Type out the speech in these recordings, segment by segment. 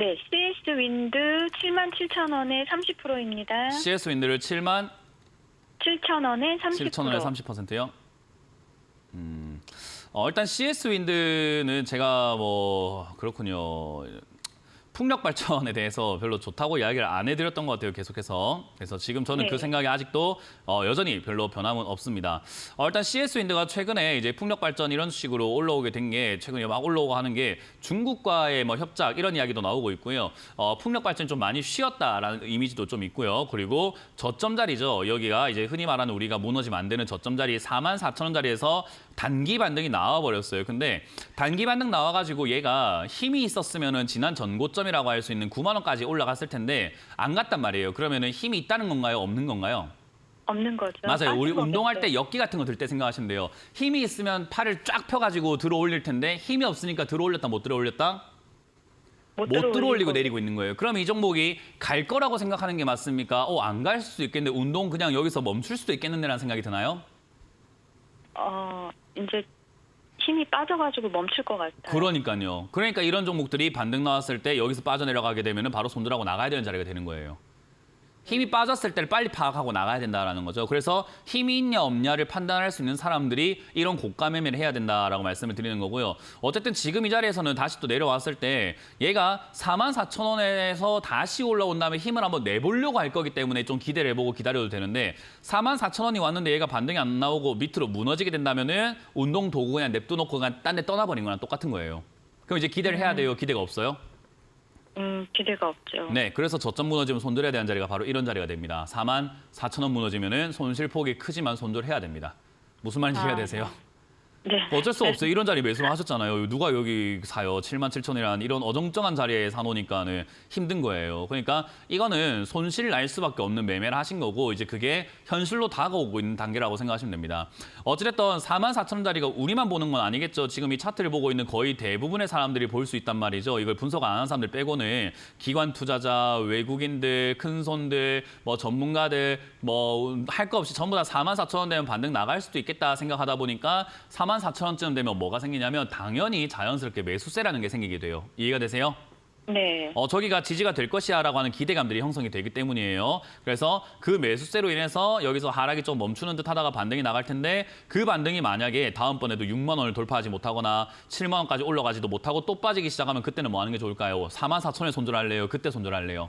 네, CS 윈드 7만 7천 원에 30%입니다. CS 윈드를 7만 7천 원에 30%. 7천 원에 30%요. 음, 어, 일단 CS 윈드는 제가 뭐 그렇군요. 풍력 발전에 대해서 별로 좋다고 이야기를 안 해드렸던 것 같아요, 계속해서. 그래서 지금 저는 네. 그 생각이 아직도 어, 여전히 별로 변함은 없습니다. 어, 일단 CS 윈드가 최근에 이제 풍력 발전 이런 식으로 올라오게 된 게 최근에 막 올라오고 하는 게 중국과의 뭐 협작 이런 이야기도 나오고 있고요. 어, 풍력 발전이 좀 많이 쉬었다라는 이미지도 좀 있고요. 그리고 저점 자리죠. 여기가 이제 흔히 말하는 우리가 무너지면 안 되는 저점 자리 4만 4천 원짜리에서 단기 반등이 나와 버렸어요. 근데 단기 반등 나와가지고 얘가 힘이 있었으면은 지난 전고점이라고 할 수 있는 9만 원까지 올라갔을 텐데 안 갔단 말이에요. 그러면은 힘이 있다는 건가요? 없는 건가요? 없는 거죠. 맞아요. 우리 운동할 때. 역기 같은 거 들 때 생각하시면 돼요. 힘이 있으면 팔을 쫙 펴가지고 들어 올릴 텐데 힘이 없으니까 들어 올렸다 못 들어 올렸다 못 들어 올리고 내리고 있는 거예요. 그럼 이 종목이 갈 거라고 생각하는 게 맞습니까? 어, 안 갈 수도 있겠는데 운동 그냥 여기서 멈출 수도 있겠는데라는 생각이 드나요? 어, 이제 힘이 빠져가지고 멈출 것 같아요. 그러니까요. 그러니까 이런 종목들이 반등 나왔을 때 여기서 빠져내려가게 되면 바로 손들하고 나가야 되는 자리가 되는 거예요. 힘이 빠졌을 때를 빨리 파악하고 나가야 된다라는 거죠. 그래서 힘이 있냐 없냐를 판단할 수 있는 사람들이 이런 고가 매매를 해야 된다라고 말씀을 드리는 거고요. 어쨌든 지금 이 자리에서는 다시 또 내려왔을 때 얘가 4만 4천 원에서 다시 올라온 다음에 힘을 한번 내보려고 할 거기 때문에 좀 기대를 해보고 기다려도 되는데 4만 4천 원이 왔는데 얘가 반등이 안 나오고 밑으로 무너지게 된다면은 운동 도구 그냥 냅두놓고 그냥 딴 데 떠나버린 거랑 똑같은 거예요. 그럼 이제 기대를 해야 돼요. 기대가 없어요? 음, 기대가 없죠. 네, 그래서 저점 무너지면 손들어야 되는 자리가 바로 이런 자리가 됩니다. 4만 4천 원 무너지면은 손실 폭이 크지만 손절해야 됩니다. 무슨 말인지 이해가 아, 되세요? 네. 뭐 어쩔 수 없어요. 이런 자리 매수를 하셨잖아요. 누가 여기 사요? 7만 7천 원이라는 이런 어정쩡한 자리에 사놓으니까는 힘든 거예요. 그러니까 이거는 손실 날 수밖에 없는 매매를 하신 거고 이제 그게 현실로 다가오고 있는 단계라고 생각하시면 됩니다. 어찌됐든 4만 4천 원짜리가 우리만 보는 건 아니겠죠. 지금 이 차트를 보고 있는 거의 대부분의 사람들이 볼 수 있단 말이죠. 이걸 분석 안 하는 사람들 빼고는 기관 투자자, 외국인들, 큰 손들, 뭐 전문가들 뭐 할 거 없이 전부 다 4만 4천 원 되면 반등 나갈 수도 있겠다 생각하다 보니까 4만 4천 원쯤 되면 뭐가 생기냐면 당연히 자연스럽게 매수세라는 게 생기게 돼요. 이해가 되세요? 네. 어, 저기가 지지가 될 것이야라고 하는 기대감들이 형성이 되기 때문이에요. 그래서 그 매수세로 인해서 여기서 하락이 좀 멈추는 듯 하다가 반등이 나갈 텐데 그 반등이 만약에 다음번에도 6만 원을 돌파하지 못하거나 7만 원까지 올라가지도 못하고 또 빠지기 시작하면 그때는 뭐 하는 게 좋을까요? 4만 4천 원에 손절할래요? 그때 손절할래요?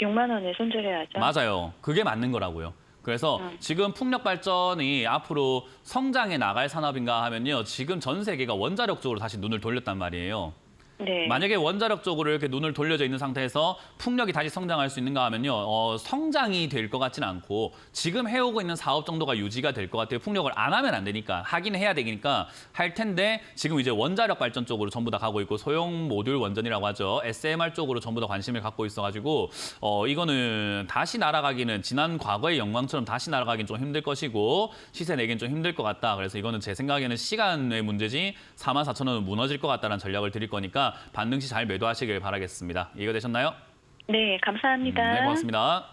6만 원에 손절해야죠. 맞아요. 그게 맞는 거라고요. 그래서 음. 지금 풍력 발전이 앞으로 성장해 나갈 산업인가 하면요. 지금 전 세계가 원자력 쪽으로 다시 눈을 돌렸단 말이에요. 네. 만약에 원자력 쪽으로 이렇게 눈을 돌려져 있는 상태에서 풍력이 다시 성장할 수 있는가 하면요. 어, 성장이 될 것 같지는 않고 지금 해오고 있는 사업 정도가 유지가 될 것 같아요. 풍력을 안 하면 안 되니까 하긴 해야 되니까 할 텐데 지금 이제 원자력 발전 쪽으로 전부 다 가고 있고 소형 모듈 원전이라고 하죠. SMR 쪽으로 전부 다 관심을 갖고 있어가지고 어, 이거는 다시 날아가기는 지난 과거의 영광처럼 다시 날아가긴 좀 힘들 것이고 시세 내긴 좀 힘들 것 같다. 그래서 이거는 제 생각에는 시간의 문제지 4만 4천 원은 무너질 것 같다는 전략을 드릴 거 니까 반등 시 잘 매도하시길 바라겠습니다. 이해가 되셨나요? 네, 감사합니다. 네, 고맙습니다.